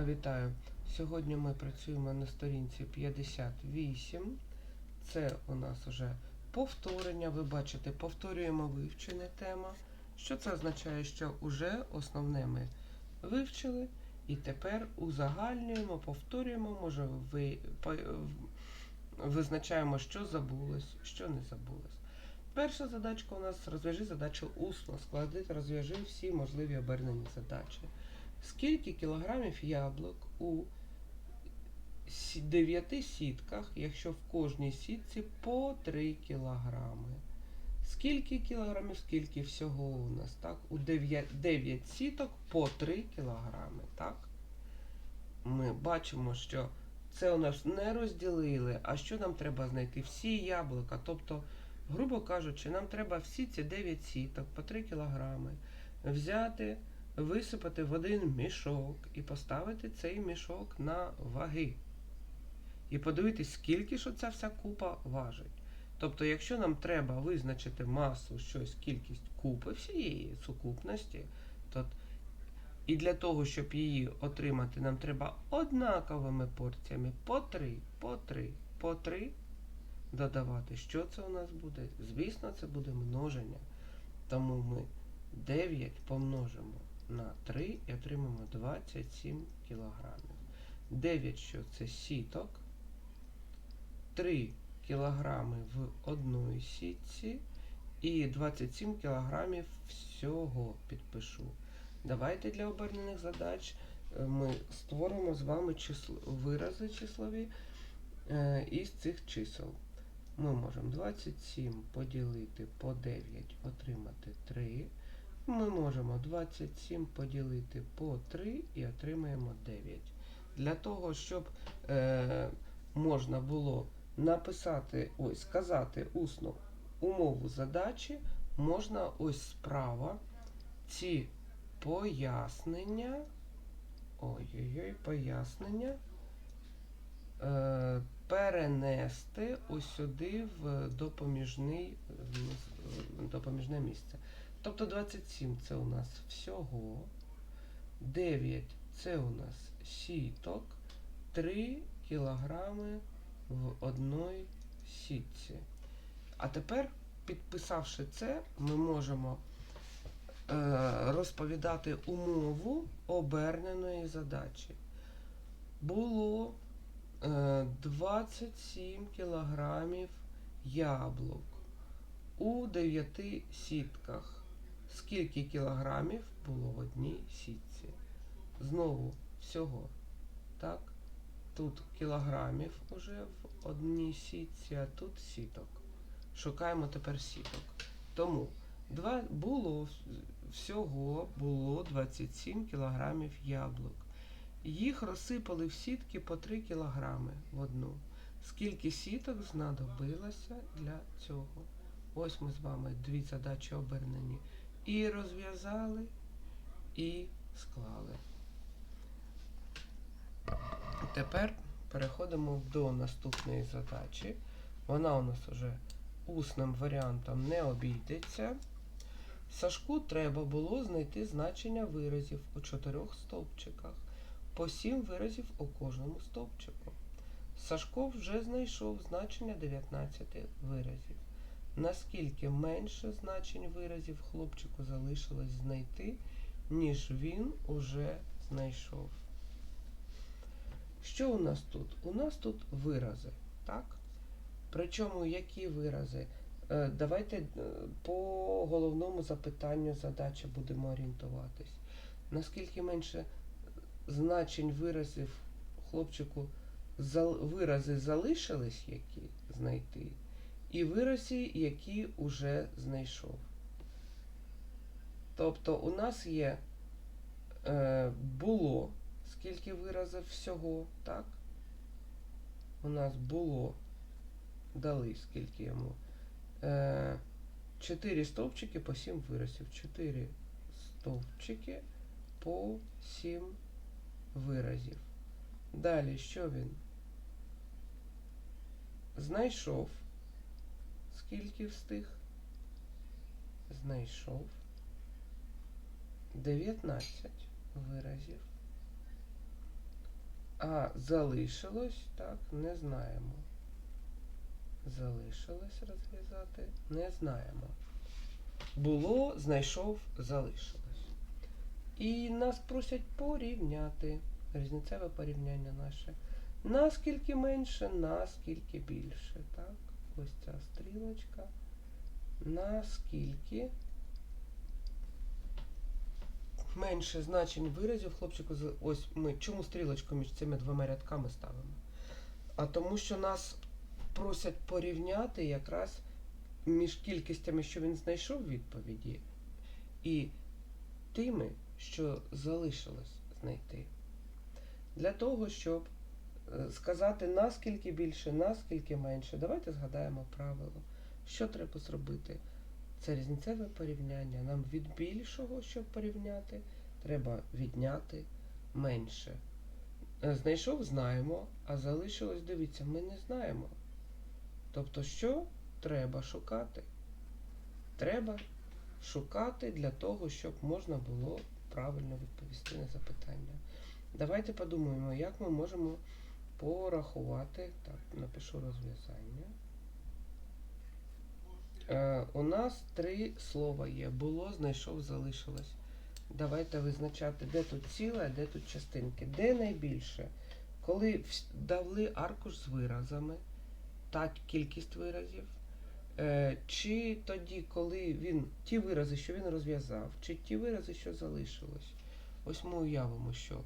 Вітаю! Сьогодні ми працюємо на сторінці 58. Це у нас вже повторення. Ви бачите, повторюємо вивчення тема. Що це означає, що вже основне ми вивчили, і тепер узагальнюємо, повторюємо, може ви, визначаємо, що забулось, що не забулось. Перша задачка у нас розв'яжи задачу усно, склади розв'яжи всі можливі обернені задачі. Скільки кілограмів яблук у 9 сітках, якщо в кожній сітці по 3 кілограми? Скільки кілограмів, скільки всього у нас, так? У 9, 9 сіток по 3 кілограми, так? Ми бачимо, що це у нас не розділили, а що нам треба знайти? Всі яблука. Тобто, грубо кажучи, нам треба всі ці 9 сіток по 3 кілограми взяти, висипати в один мішок і поставити цей мішок на ваги. І подивитись, скільки ж оця вся купа важить. Тобто, якщо нам треба визначити масу, щось, кількість купи всієї сукупності, то і для того, щоб її отримати, нам треба однаковими порціями по 3, по 3, по 3 додавати. Що це у нас буде? Звісно, це буде множення. Тому ми 9 помножимо на 3 і отримаємо 27 кілограмів. 9, що це сіток. 3 кілограми в одній сітці. І 27 кілограмів всього підпишу. Давайте для обернених задач е, ми створимо з вами число, вирази числові е, із цих чисел. Ми можемо 27 поділити по 9, отримати 3. Ми можемо 27 поділити по 3 і отримаємо 9. Для того, щоб е, можна було написати, ось, сказати усно умову задачі, можна ось справа ці пояснення. Ой-ой-ой, пояснення. Е, перенести ось сюди в допоміжний, в допоміжне місце. Тобто 27 це у нас всього. 9 це у нас сіток. 3 кілограми в одній сітці. А тепер, підписавши це, ми можемо е, розповідати умову оберненої задачі. Було е, 27 кілограмів яблук у 9 сітках. Скільки кілограмів було в одній сітці? Знову всього. Так? Тут кілограмів уже в одній сітці, а тут сіток. Шукаємо тепер сіток. Тому два, було всього було 27 кілограмів яблук. Їх розсипали в сітки по 3 кілограми в одну. Скільки сіток знадобилося для цього? Ось ми з вами дві задачі обернені. І розв'язали, і склали. Тепер переходимо до наступної задачі. Вона у нас вже усним варіантом не обійдеться. Сашку треба було знайти значення виразів у чотирьох стовпчиках, по сім виразів у кожному стовпчику. Сашко вже знайшов значення 19 виразів. Наскільки менше значень виразів хлопчику залишилось знайти, ніж він уже знайшов. Що у нас тут? У нас тут вирази, так? Причому які вирази? Е, Давайте е, по головному запитанню задачі будемо орієнтуватись. Наскільки менше значень виразів хлопчику вирази залишились, які знайти, і вирази, які уже знайшов. Тобто у нас є е, було скільки виразів всього, так? У нас було дали скільки йому. Е, 4 стовпчики по 7 виразів. 4 стовпчики по 7 виразів. Далі, що він? Знайшов. Скільки встиг? Знайшов 19 виразів. А залишилось, так, не знаємо. Залишилось розв'язати, не знаємо. Було, знайшов, залишилось. І нас просять порівняти. Різницеве порівняння наше. Наскільки менше, наскільки більше. Так, ось ця стрілочка. Наскільки менше значень виразів хлопчику. Ось ми чому стрілочку між цими двома рядками ставимо? А тому, що нас просять порівняти якраз між кількостями, що він знайшов відповіді, і тими, що залишилось знайти. Для того, щоб сказати наскільки більше, наскільки менше, давайте згадаємо правило. Що треба зробити? Це різницеве порівняння. Нам від більшого, щоб порівняти, треба відняти менше. Е, Знайшов, знаємо, а залишилось, дивіться, ми не знаємо. Тобто, що треба шукати? Треба шукати для того, щоб можна було правильно відповісти на запитання. Давайте подумаємо, як ми можемо порахувати. Так, напишу розв'язання. Е, у нас три слова є. Було, знайшов, залишилось. Давайте визначати, де тут ціле, де тут частинки. Де найбільше? Коли дали аркуш з виразами, так, кількість виразів. Е, чи тоді, коли він ті вирази, що він розв'язав, чи ті вирази, що залишилось. Ось ми уявимо, що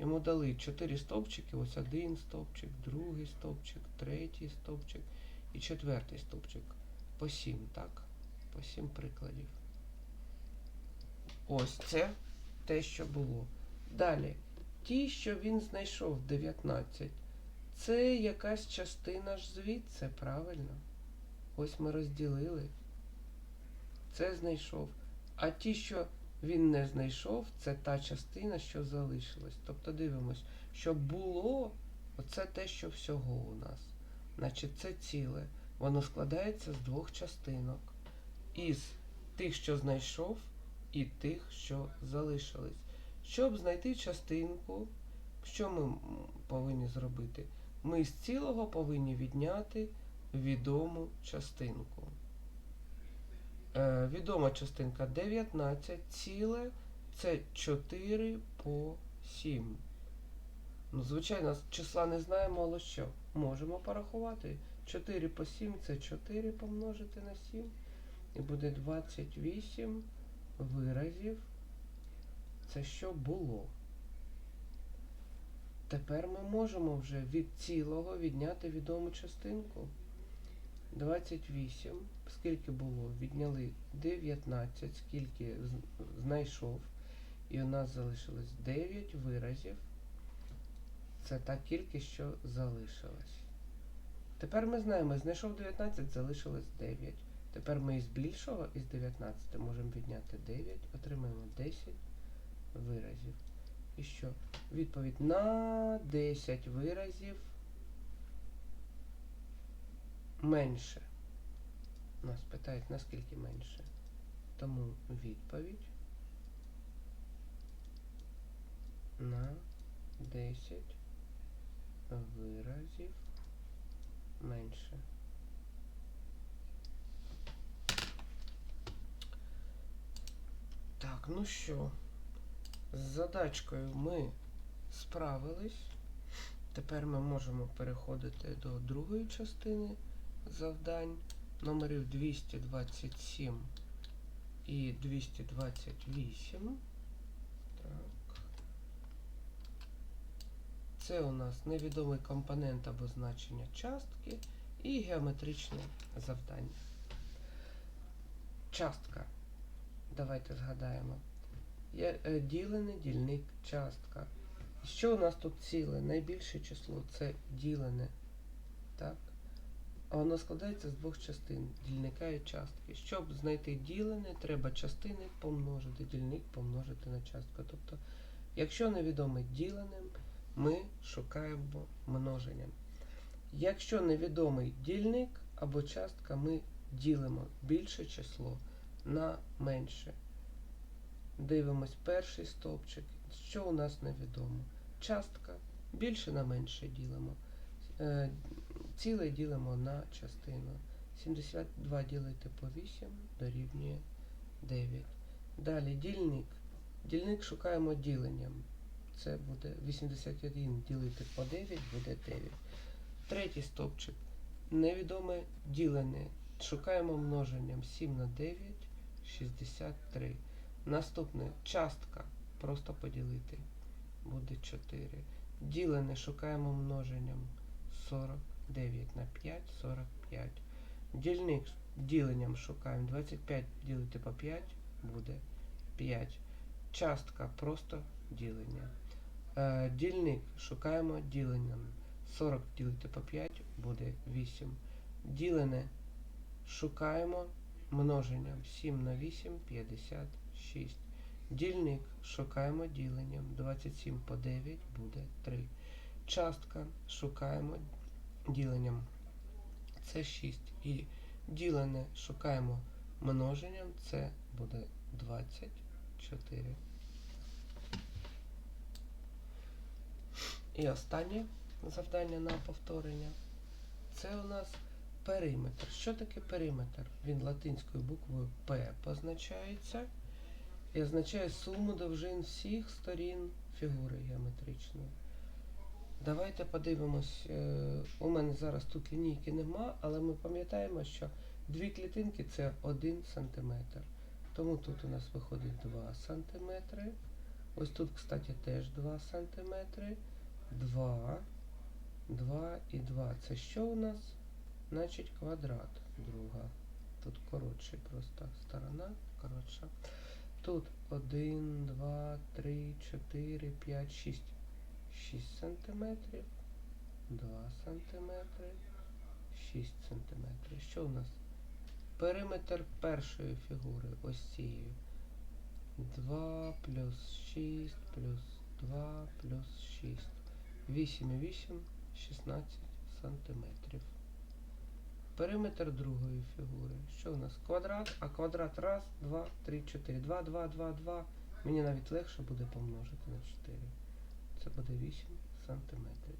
йому дали чотири стовпчики, ось один стовпчик, другий стовпчик, третій стовпчик і четвертий стовпчик. По сім, так? По сім прикладів. Ось це те, що було. Далі. Ті, що він знайшов 19, це якась частина ж звідси, правильно? Ось ми розділили. Це знайшов. А ті, що він не знайшов, це та частина, що залишилась. Тобто дивимось, що було, оце те, що всього у нас. Значить, це ціле. Воно складається з двох частинок. Із тих, що знайшов, і тих, що залишились. Щоб знайти частинку, що ми повинні зробити? Ми з цілого повинні відняти відому частинку. Е, відома частинка 19 ціле це 4 по 7. Ну, звичайно, числа не знаємо, але що? Можемо порахувати. 4 по 7 це 4 помножити на 7. І буде 28 виразів. Це що було. Тепер ми можемо вже від цілого відняти відому частинку. 28. Скільки було? Відняли 19, скільки знайшов. І у нас залишилось 9 виразів. Це та кількість, що залишилась. Тепер ми знаємо, знайшов 19, залишилось 9. Тепер ми із більшого, із 19 можемо відняти 9, отримаємо 10 виразів. І що? Відповідь на 10 виразів менше. Нас питають, наскільки менше. Тому відповідь на 10 виразів менше. Так, ну що, з задачкою ми справились. Тепер ми можемо переходити до другої частини завдань номерів 227 і 228. Так. Це у нас невідомий компонент або значення частки і геометричне завдання. Частка. Давайте згадаємо. Е, ділений дільник частка. Що у нас тут ціле? Найбільше число це ділене. Воно складається з двох частин дільника і частки. Щоб знайти ділене, треба частини помножити, дільник помножити на частку. Тобто, якщо невідоме діленим, ми шукаємо множенням. Якщо невідомий дільник або частка, ми ділимо більше число на менше. Дивимось перший стовпчик. Що у нас невідомо? Частка Більше на менше ділимо. Ціле ділимо на частину. 72 ділити по 8 дорівнює 9. Далі дільник. Дільник шукаємо діленням. Це буде 81 ділити по 9 буде 9. Третій стовпчик. Невідоме ділене. Шукаємо множенням 7 на 9 63. Наступне частка. Просто поділити. Буде 4. Ділене шукаємо множенням 49 на 5 45. Дільник діленням шукаємо 25 ділити по 5 буде 5. Частка просто ділення. Е, дільник шукаємо діленням. 40 ділити по 5 буде 8. Ділене шукаємо множенням 7 на 8 56. Дільник шукаємо діленням 27 по 9 буде 3. Частка шукаємо діленням. Це 6. І ділене шукаємо множенням. Це буде 24. І останнє завдання на повторення. Це у нас периметр. Що таке периметр? Він латинською буквою П позначається і означає суму довжин всіх сторін фігури геометричної. Давайте подивимось. е, У мене зараз тут лінійки нема, але ми пам'ятаємо, що дві клітинки це 1 см. Тому тут у нас виходить 2 см. Ось тут, кстати, теж 2 см. 2, 2 і 2. Це що у нас? Значить квадрат друга. Тут коротше просто сторона, коротша. Тут 1, 2, 3, 4, 5, 6. 6 сантиметрів, 2 сантиметри, 6 сантиметрів. Що у нас? Периметр першої фігури ось цієї. 2 плюс 6 плюс 2 плюс 6. 8 і 8 16 сантиметрів. Периметр другої фігури. Що у нас? Квадрат, а квадрат 1, 2, 3, 4. 2, 2, 2, 2. Мені навіть легше буде помножити на 4. Це буде 8 сантиметрів.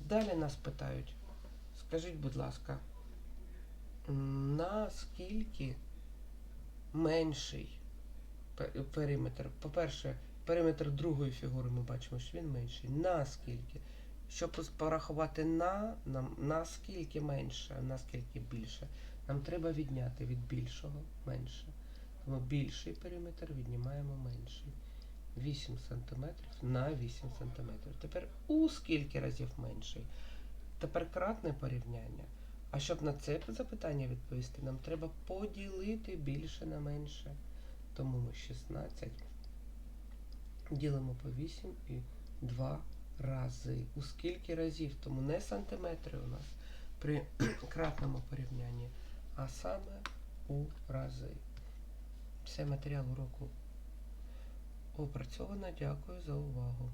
Далі нас питають, скажіть, будь ласка, наскільки менший периметр? По-перше, периметр другої фігури ми бачимо, що він менший. Наскільки? Щоб порахувати на, нам, наскільки менше, наскільки більше, нам треба відняти від більшого менше. Тому більший периметр віднімаємо менший. 8 см на 8 см. Тепер у скільки разів менший? Тепер кратне порівняння. А щоб на це запитання відповісти, нам треба поділити більше на менше. Тому ми 16 ділимо по 8 і 2 рази. У скільки разів? Тому не сантиметри у нас при кратному порівнянні, а саме у рази. Все матеріал уроку опрацьовано. Дякую за увагу.